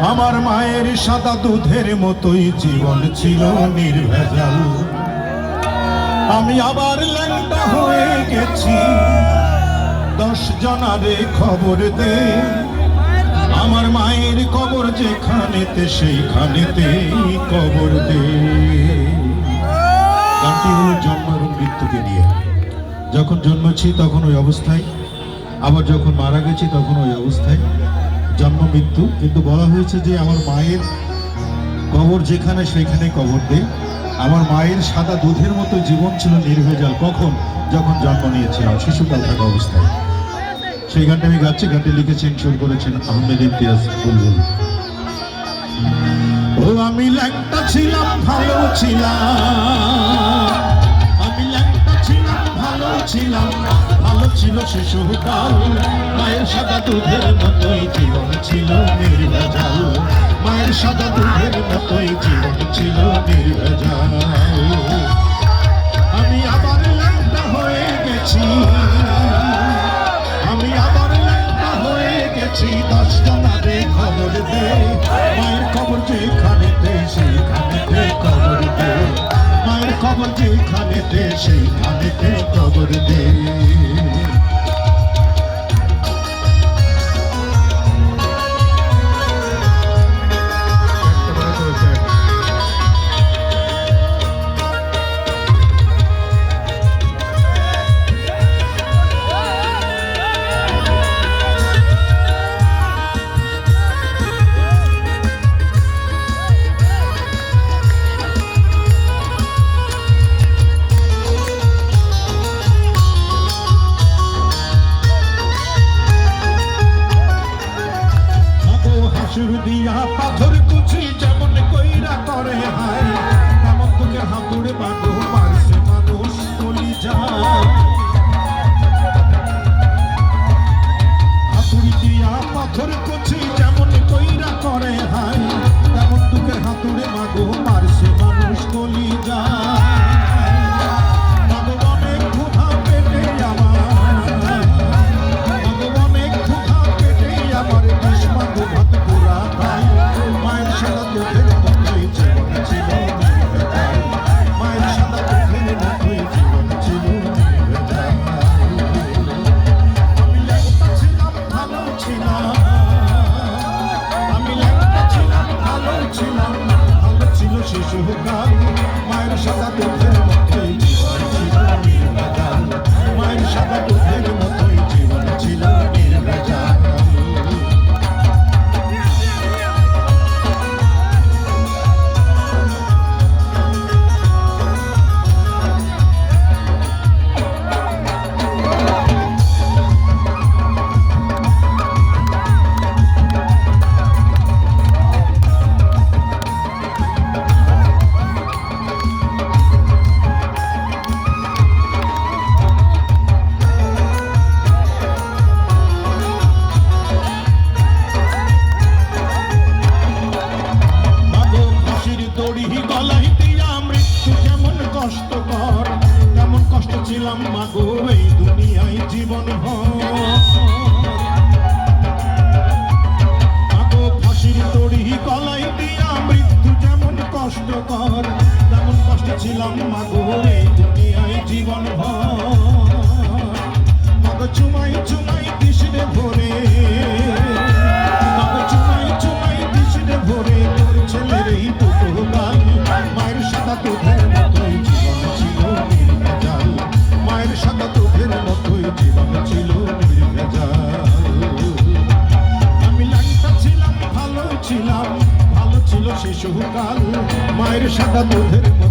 আমার মায়ের সাদা দুধের মতোই জীবন ছিল নির্ভেজাল। আমি আবার ল্যাংটা হয়ে গেছি। দশ জনারে খবর দে। আমার মায়ের কবর যেখানেতে, সেইখানেতে কবর দে। গানটি জন্ম এবং মৃত্যুকে নিয়ে। যখন জন্মেছি তখন ওই অবস্থায়। আবার যখন মারা গেছি তখন ওই অবস্থায়। মৃত্যু, কিন্তু বলা হয়েছে যে আমার মায়ের কবর যেখানে সেখানে কবর দে আমার মায়ের সাদা দুধের মতো জীবন ছিল নির্ভেজাল। কখন? যখন জন্ম নিয়েছিলাম, শিশুকাল থাকা অবস্থায়। সেই গানটা আমি গাচ্ছি, গানটি লিখেছেন, সুর করেছেন আহমেদ ইমতিয়াজ বুলবুল। ও, আমি ল্যাংটা ছিলাম, ভালো ছিলাম। ছিল শিশুকাল মায়ের সাদা দুধের মতোই জীবন ছিল নির্ভেজাল। মায়ের সাদা দুধের মতোই জীবন ছিল নির্ভেজাল। আমি আবার ল্যাংটা হয়ে গেছি। আমি আবার ল্যাংটা হয়ে গেছি। দশ জনারে খবর দে। মায়ের খবর যেখানেতে, সেইখানেতে খবর দে। মায়ের খবর যেখানেতে, সেইখানেতে খবর দে। পাথর কুচি যেমন কইরা করে হাই তেমন তোকে হাতুড়ে বাঁধো ছিল শিশুকাল মায়ের সাদা ছিলাম ভালো ছিল শিশুকাল মায়ের সাদা দুধের